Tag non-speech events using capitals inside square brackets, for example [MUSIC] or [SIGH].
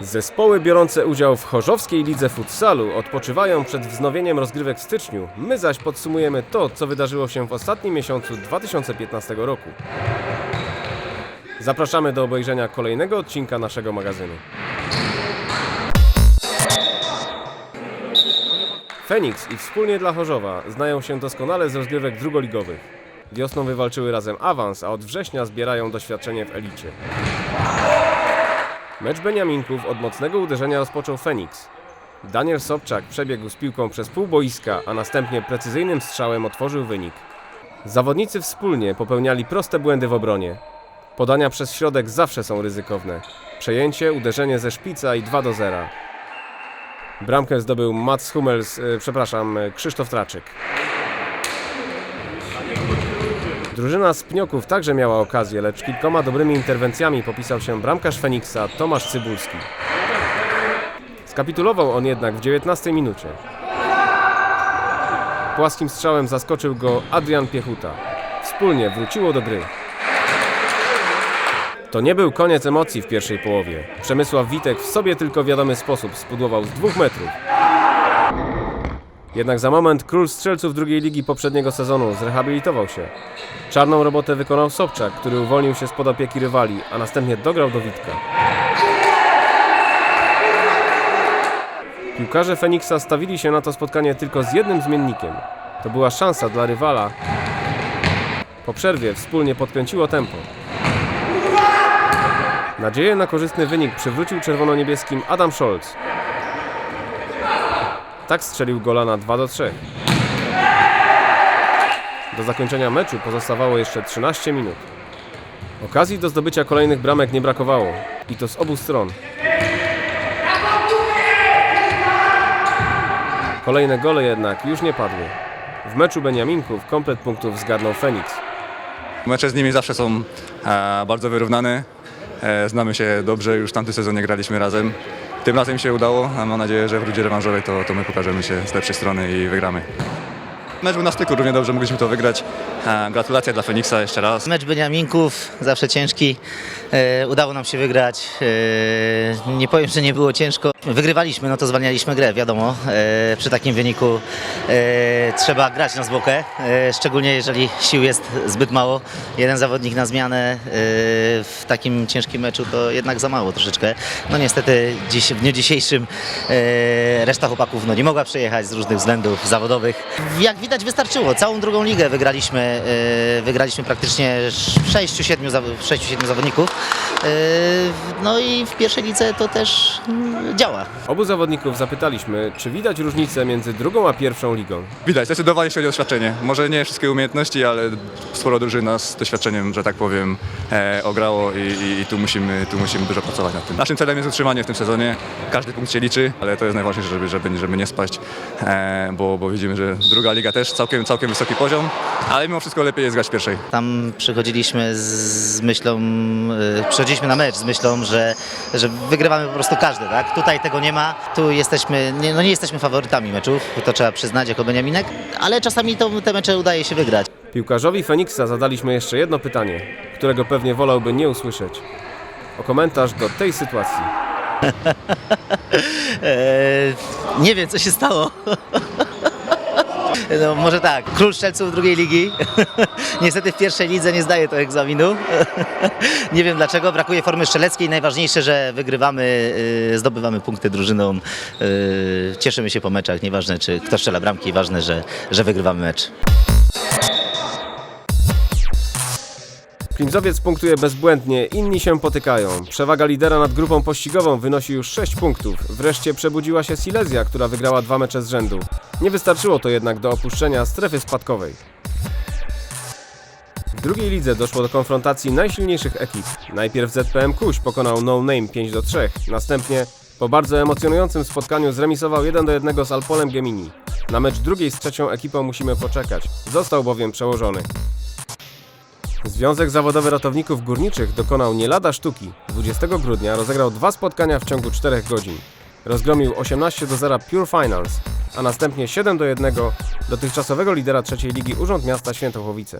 Zespoły biorące udział w Chorzowskiej Lidze Futsalu odpoczywają przed wznowieniem rozgrywek w styczniu. My zaś podsumujemy to, co wydarzyło się w ostatnim miesiącu 2015 roku. Zapraszamy do obejrzenia kolejnego odcinka naszego magazynu. Feniks i wspólnie dla Chorzowa znają się doskonale z rozgrywek drugoligowych. Wiosną wywalczyły razem awans, a od września zbierają doświadczenie w elicie. Mecz Beniaminków od mocnego uderzenia rozpoczął Feniks. Daniel Sobczak przebiegł z piłką przez pół boiska, a następnie precyzyjnym strzałem otworzył wynik. Zawodnicy wspólnie popełniali proste błędy w obronie. Podania przez środek zawsze są ryzykowne. Przejęcie, uderzenie ze szpica i 2 do 0. Bramkę zdobył Mats Hummels, e, przepraszam, e, Krzysztof Traczyk. Drużyna z Pnioków także miała okazję, lecz kilkoma dobrymi interwencjami popisał się bramkarz Feniksa Tomasz Cybulski. Skapitulował on jednak w 19 minucie. Płaskim strzałem zaskoczył go Adrian Piechuta. Wspólnie wróciło do gry. To nie był koniec emocji w pierwszej połowie. Przemysław Witek w sobie tylko wiadomy sposób spudłował z dwóch metrów. Jednak za moment król strzelców drugiej ligi poprzedniego sezonu zrehabilitował się. Czarną robotę wykonał Sobczak, który uwolnił się spod opieki rywali, a następnie dograł do Witka. Piłkarze Feniksa stawili się na to spotkanie tylko z jednym zmiennikiem. To była szansa dla rywala. Po przerwie wspólnie podkręciło tempo. Nadzieję na korzystny wynik przywrócił czerwono-niebieskim Adam Scholz. Tak strzelił gola na 2 do 3. Do zakończenia meczu pozostawało jeszcze 13 minut. Okazji do zdobycia kolejnych bramek nie brakowało i to z obu stron. Kolejne gole jednak już nie padły. W meczu Beniaminków komplet punktów zgarnął Feniks. Mecze z nimi zawsze są e, bardzo wyrównane. E, znamy się dobrze, już w tamtym sezonie graliśmy razem. Tym razem się udało, a mam nadzieję, że w rundzie rewanżowej to, to my pokażemy się z lepszej strony i wygramy. Mecz był na styku, równie dobrze mogliśmy to wygrać. E, gratulacje dla Feniksa jeszcze raz. Mecz Beniaminków, zawsze ciężki. E, udało nam się wygrać. E, nie powiem, że nie było ciężko. Wygrywaliśmy, no to zwalnialiśmy grę, wiadomo. Przy takim wyniku trzeba grać na zwłokę, szczególnie jeżeli sił jest zbyt mało. Jeden zawodnik na zmianę w takim ciężkim meczu to jednak za mało troszeczkę. No niestety dziś, w dniu dzisiejszym reszta chłopaków no, nie mogła przyjechać z różnych względów zawodowych. Jak widać wystarczyło. Całą drugą ligę wygraliśmy, wygraliśmy praktycznie 6-7 zawodników. E, No i w pierwszej lidze to też działa. Obu zawodników zapytaliśmy, czy widać różnicę między drugą a pierwszą ligą. Widać, zdecydowanie jeśli chodzi o doświadczenie. Może nie wszystkie umiejętności, ale sporo drużyna z doświadczeniem, że tak powiem, e, ograło i, i, i tu, musimy, tu musimy dużo pracować nad tym. Naszym celem jest utrzymanie w tym sezonie. Każdy punkt się liczy, ale to jest najważniejsze, żeby, żeby, żeby nie spaść, e, bo, bo widzimy, że druga liga też całkiem, całkiem wysoki poziom, ale mimo wszystko lepiej jest grać w pierwszej. Tam przychodziliśmy z myślą, y, przychodziliśmy na mecz z myślą, że, że wygrywamy po prostu każdy, tak? Tutaj tego nie ma, tu jesteśmy, nie, no nie jesteśmy faworytami meczów, to trzeba przyznać jako Beniaminek, ale czasami to, te mecze udaje się wygrać. Piłkarzowi Feniksa zadaliśmy jeszcze jedno pytanie, którego pewnie wolałby nie usłyszeć. O komentarz do tej sytuacji. Eee, [LAUGHS] nie wiem, co się stało. [LAUGHS] No, może tak, król strzelców drugiej ligi. [LAUGHS] Niestety w pierwszej lidze nie zdaje to egzaminu. [LAUGHS] nie wiem dlaczego, brakuje formy strzeleckiej. Najważniejsze, że wygrywamy, yy, zdobywamy punkty drużyną. Yy, cieszymy się po meczach, nieważne czy kto strzela bramki, ważne, że, że wygrywamy mecz. Klimzowiec punktuje bezbłędnie, inni się potykają. Przewaga lidera nad grupą pościgową wynosi już 6 punktów. Wreszcie przebudziła się Silesia, która wygrała dwa mecze z rzędu. Nie wystarczyło to jednak do opuszczenia strefy spadkowej. W drugiej lidze doszło do konfrontacji najsilniejszych ekip. Najpierw ZPM Kuś pokonał No Name 5 do 3, następnie po bardzo emocjonującym spotkaniu zremisował 1 do 1 z Alpolem Gemini. Na mecz drugiej z trzecią ekipą musimy poczekać, został bowiem przełożony. Związek Zawodowy Ratowników Górniczych dokonał nie lada sztuki. 20 grudnia rozegrał dwa spotkania w ciągu 4 godzin. Rozgromił 18 do 0 Pure Finals, a następnie 7 do 1 dotychczasowego lidera trzeciej ligi Urząd Miasta Świętochłowice.